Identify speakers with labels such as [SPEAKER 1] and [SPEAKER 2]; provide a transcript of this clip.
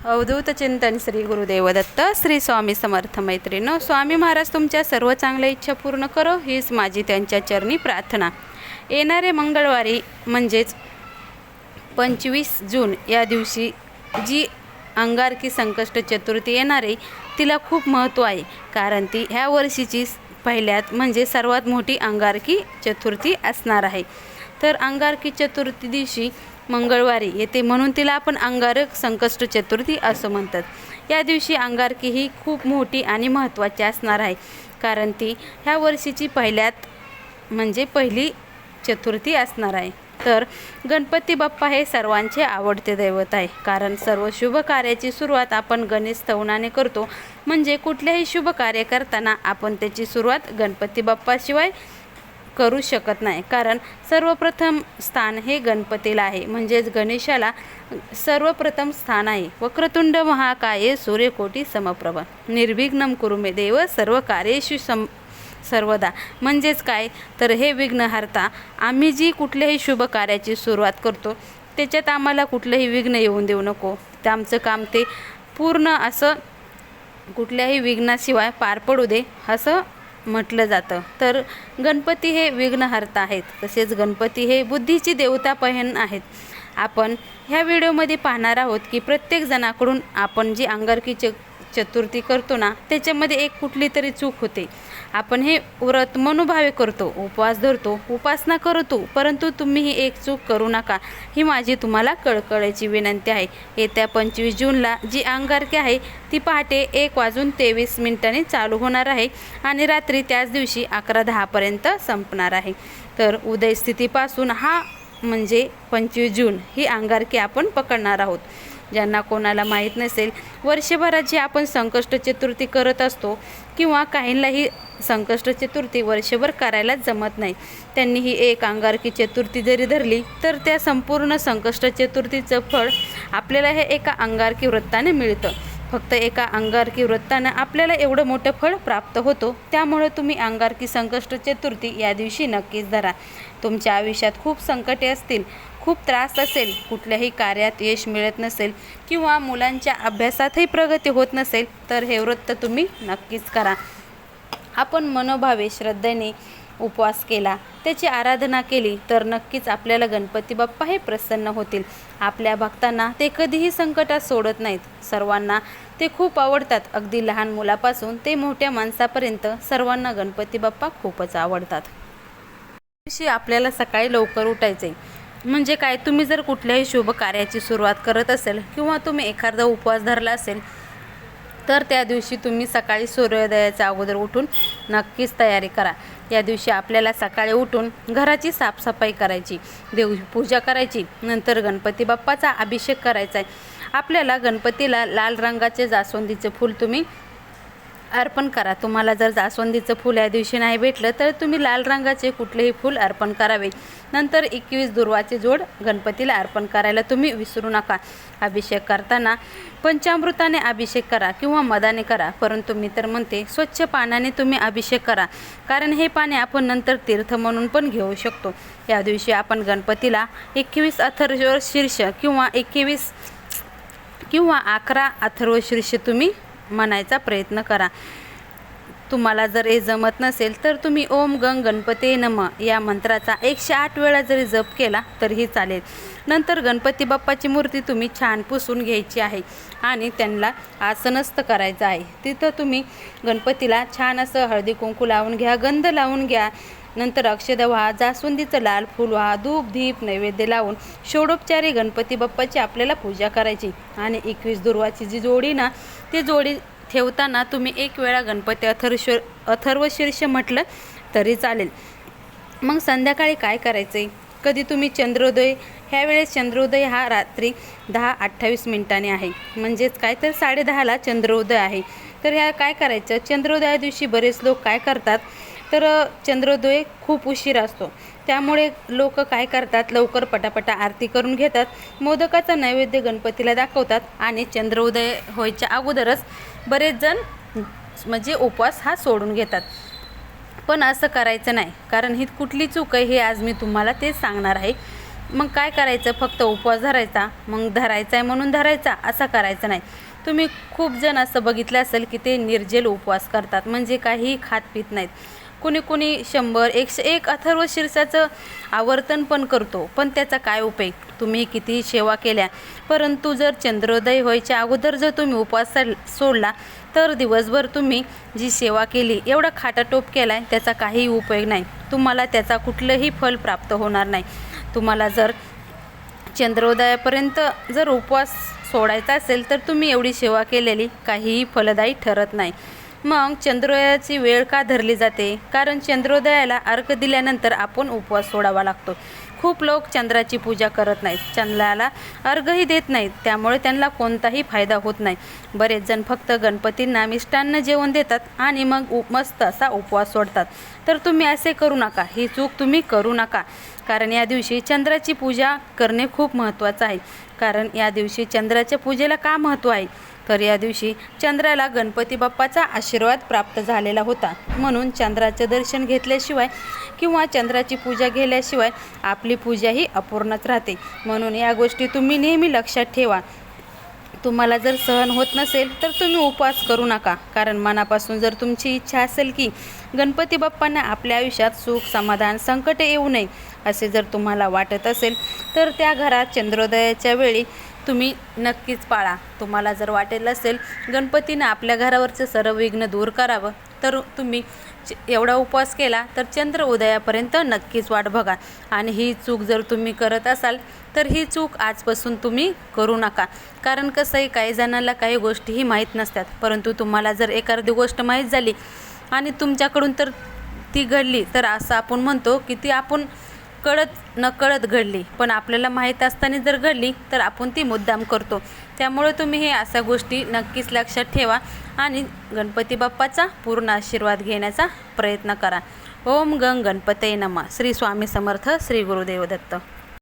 [SPEAKER 1] अवधूत चिंतन श्री गुरुदेव दत्त श्री स्वामी समर्थ मैत्रिणो स्वामी महाराज तुमच्या सर्व चांगल्या इच्छा पूर्ण करो हीच माझी त्यांच्या चरणी प्रार्थना. येणारे मंगळवारी म्हणजेच पंचवीस जून या दिवशी जी अंगारकी संकष्ट चतुर्थी येणारे तिला खूप महत्त्व आहे. कारण ती ह्या वर्षीची पहिल्यात म्हणजे सर्वात मोठी अंगारकी चतुर्थी असणार आहे. तर अंगारकी चतुर्थी दिवशी मंगळवारी येते. म्हणून तिला आपण अंगारक संकष्ट चतुर्थी असं म्हणतात. या दिवशी अंगारकी ही खूप मोठी आणि महत्त्वाची असणार आहे. कारण ती ह्या वर्षीची पहिल्यात म्हणजे पहिली चतुर्थी असणार आहे. तर गणपती बाप्पा हे सर्वांचे आवडते दैवत आहे. कारण सर्व शुभ कार्याची सुरुवात आपण गणेश स्थवनाने करतो. म्हणजे कुठल्याही शुभ कार्य करताना आपण त्याची सुरुवात गणपती बाप्पाशिवाय करू शकत नाही. कारण सर्वप्रथम स्थान हे गणपतीला आहे. म्हणजेच गणेशाला सर्वप्रथम स्थान आहे. वक्रतुंड महाकाये सूर्यकोटी समप्रभ. निर्विघ्नम कुरुमे देव सर्व कार्येशु सम सर्वदा. म्हणजेच काय? तर हे विघ्नहर्ता आम्ही जी कुठल्याही शुभ कार्याची सुरुवात करतो त्याच्यात आम्हाला कुठलंही विघ्न येऊन देऊ नको. ते आमचं काम ते पूर्ण असं कुठल्याही विघ्नाशिवाय पार पडू दे असं म्हटलं जातं. तर गणपती हे विघ्नहर्ता आहेत. तसेच गणपती हे बुद्धीची देवता पहन आहेत. आपण ह्या व्हिडिओमध्ये पाहणार आहोत की प्रत्येक जणाकडून आपण जी अंगारकीचे चतुर्थी करतो ना त्याच्यामध्ये एक कुठली तरी चूक होते. आपण हे व्रत मनोभावे करतो उपवास धरतो उपासना करतो परंतु तुम्ही ही एक चूक करू नका. ही माझी तुम्हाला कळकळायची विनंती आहे. येत्या पंचवीस जूनला जी अंगारकी आहे ती पहाटे एक वाजून तेवीस मिनिटांनी चालू होणार आहे आणि रात्री त्याच दिवशी अकरा दहापर्यंत संपणार आहे. तर उदयस्थितीपासून हा म्हणजे पंचवीस जून ही अंगारकी आपण पकडणार आहोत. ज्यांना कोणाला माहीत नसेल वर्षभरात जे आपण संकष्ट चतुर्थी करत असतो किंवा काहींनाही संकष्ट चतुर्थी वर्षभर करायलाच जमत नाही. त्यांनी ही एक अंगारकी चतुर्थी जरी धरली तर त्या संपूर्ण संकष्ट चतुर्थीचं फळ आपल्याला हे एका अंगारकी वृत्ताने मिळतं. फक्त एका अंगारकी वृत्तानं आपल्याला एवढं मोठं फळ प्राप्त होतो त्यामुळे तुम्ही अंगारकी संकष्ट चतुर्थी या दिवशी नक्कीच धरा. तुमच्या आयुष्यात खूप संकटे असतील खूप त्रास असेल कुठल्याही कार्यात यश मिळत नसेल किंवा मुलांच्या अभ्यासातही प्रगती होत नसेल तर हे व्रत तुम्ही नक्कीच करा. आपण मनोभावे श्रद्धेने उपवास केला त्याची आराधना केली तर नक्कीच आपल्याला गणपती बाप्पा हे प्रसन्न होतील. आपल्या भक्तांना ते कधीही संकटात सोडत नाहीत. सर्वांना ते खूप आवडतात. अगदी लहान मुलापासून ते मोठ्या माणसापर्यंत सर्वांना गणपती बाप्पा खूपच आवडतात. दिवशी आपल्याला सकाळी लवकर उठायचे म्हणजे काय तुम्ही जर कुठल्याही शुभ कार्याची सुरुवात करत असेल किंवा तुम्ही एखादा उपवास धरला असेल तर त्या दिवशी तुम्ही सकाळी सूर्योदयाच्या अगोदर उठून नक्कीच तयारी करा. या दिवशी आपल्याला सकाळी उठून घराची साफसफाई करायची देव पूजा करायची नंतर गणपती बाप्पाचा अभिषेक करायचा आहे. आपल्याला गणपतीला लाल रंगाचे जास्वंदीचे फूल तुम्ही अर्पण करा. तुम्हाला जर जास्वंदीचं फूल या दिवशी नाही भेटलं तर तुम्ही लाल रंगाचे कुठलेही फूल अर्पण करावे. नंतर एकवीस दुर्वाचे जोड गणपतीला अर्पण करायला तुम्ही विसरू नका. अभिषेक करताना पंचामृताने अभिषेक करा किंवा मदाने करा परंतु मी तर म्हणते स्वच्छ पाण्याने तुम्ही अभिषेक करा. कारण हे पाणी आपण नंतर तीर्थ म्हणून पण घेऊ शकतो. या दिवशी आपण गणपतीला एकवीस अथर्व शीर्ष किंवा एकवीस किंवा अकरा अथर्व शीर्ष तुम्ही म्हणायचा प्रयत्न करा. तुम्हाला जर हे जमत नसेल तर तुम्ही ओम गंग गणपती नम या मंत्राचा एकशे आठ वेळा जरी जप केला तरीही चालेल. नंतर गणपती बाप्पाची मूर्ती तुम्ही छान पुसून घ्यायची आहे आणि त्यांना आसनस्थ करायचं आहे. तिथं तुम्ही गणपतीला छान असं हळदी कुंकू लावून घ्या गंध लावून घ्या. नंतर अक्षदा व्हा जास्वंदीचं लाल फूल व्हा धूप दीप नैवेद्य लावून षोडोपचारी गणपती बाप्पाची आपल्याला पूजा करायची. आणि एकवीस दुर्वाची जी जोडी ना ती जोडी ठेवताना तुम्ही एक वेळा गणपती अथर्व अथर्व शीर्ष म्हटलं तरी चालेल. मग संध्याकाळी काय करायचं आहे कधी तुम्ही चंद्रोदय ह्यावेळेस चंद्रोदय हा रात्री दहा अठ्ठावीस मिनिटांनी आहे. म्हणजेच काय तर साडेदहाला चंद्रोदय आहे. तर ह्या काय करायचं? चंद्रोदया दिवशी बरेच लोक काय करतात? तर चंद्रोदय खूप उशीर असतो. त्यामुळे लोक काय करतात? लवकर पटापटा आरती करून घेतात. मोदकाचा नैवेद्य गणपतीला दाखवतात आणि चंद्रोदय व्हायच्या अगोदरच बरेच जण म्हणजे उपवास हा सोडून घेतात. पण असं करायचं नाही. कारण ही कुठली चूक आहे हे आज मी तुम्हाला तेच सांगणार आहे. मग काय करायचं? फक्त उपवास धरायचा? मग धरायचा आहे म्हणून धरायचा? असा करायचा नाही. तुम्ही खूप जण असं बघितलं असेल की ते निर्जल उपवास करतात. म्हणजे काही खात पित नाहीत. कुणी कुणी शंभर एकशे एक अथर्व शीर्षाचं आवर्तन पण करतो. पण त्याचा काय उपयोग? तुम्ही कितीही सेवा केल्या परंतु जर चंद्रोदय व्हायच्या अगोदर जर तुम्ही उपवास सोडला तर दिवसभर तुम्ही जी सेवा केली एवढा खाटाटोप केला आहे त्याचा काहीही उपयोग नाही. तुम्हाला त्याचा कुठलंही फल प्राप्त होणार नाही. तुम्हाला जर चंद्रोदयापर्यंत जर उपवास सोडायचा असेल तर तुम्ही एवढी सेवा केलेली काहीही फलदायी ठरत नाही. मग चंद्रोदयाची वेळ का धरली जाते? कारण चंद्रोदयाला अर्घ दिल्यानंतर आपण उपवास सोडावा लागतो. खूप लोक चंद्राची पूजा करत नाहीत. चंद्राला अर्घही देत नाहीत. त्यामुळे त्यांना कोणताही फायदा होत नाही. बरेच जण फक्त गणपतींना मिष्टान्न जेवण देतात आणि मग उप मस्त असा उपवास सोडतात. तर तुम्ही असे करू नका. ही चूक तुम्ही करू नका. कारण या दिवशी चंद्राची पूजा करणे खूप महत्त्वाचं आहे. कारण या दिवशी चंद्राच्या पूजेला का महत्त्व आहे? तर या दिवशी चंद्राला गणपती बाप्पाचा आशीर्वाद प्राप्त झालेला होता. म्हणून चंद्राचं दर्शन घेतल्याशिवाय किंवा चंद्राची पूजा केल्याशिवाय आपली पूजा ही अपूर्णच राहते. म्हणून या गोष्टी तुम्ही नेहमी लक्षात ठेवा. तुम्हाला जर सहन होत नसेल तर तुम्ही उपवास करू नका. कारण मनापासून जर तुमची इच्छा असेल की गणपती बाप्पांना आपल्या आयुष्यात सुख समाधान संकट येऊ नये असे जर तुम्हाला वाटत असेल तर त्या घरात चंद्रोदयाच्या वेळी तुम्ही नक्कीच पाळा. तुम्हाला जर वाटेल असेल गणपतीनं आपल्या घरावरचं सर्व विघ्न दूर करावं. तर तुम्ही च- एवढा उपवास केला तर चंद्र उदयापर्यंत नक्कीच वाट बघा. आणि ही चूक जर तुम्ही करत असाल तर ही चूक आजपासून तुम्ही करू नका. कारण कसं आहे काही जणांना काही गोष्टीही माहीत नसतात. परंतु तुम्हाला जर एखादी गोष्ट माहीत झाली आणि तुमच्याकडून तर ती घडली तर असं आपण म्हणतो की ती आपण कळत नकळत घडली. पण आपल्याला माहीत असताना जर घडली तर आपण ती मुद्दाम करतो. त्यामुळे तुम्ही हे अशा गोष्टी नक्कीच लक्षात ठेवा आणि गणपती बाप्पाचा पूर्ण आशीर्वाद घेण्याचा प्रयत्न करा. ओम गंग गणपतये नमा. श्री स्वामी समर्थ श्री गुरुदेव दत्त.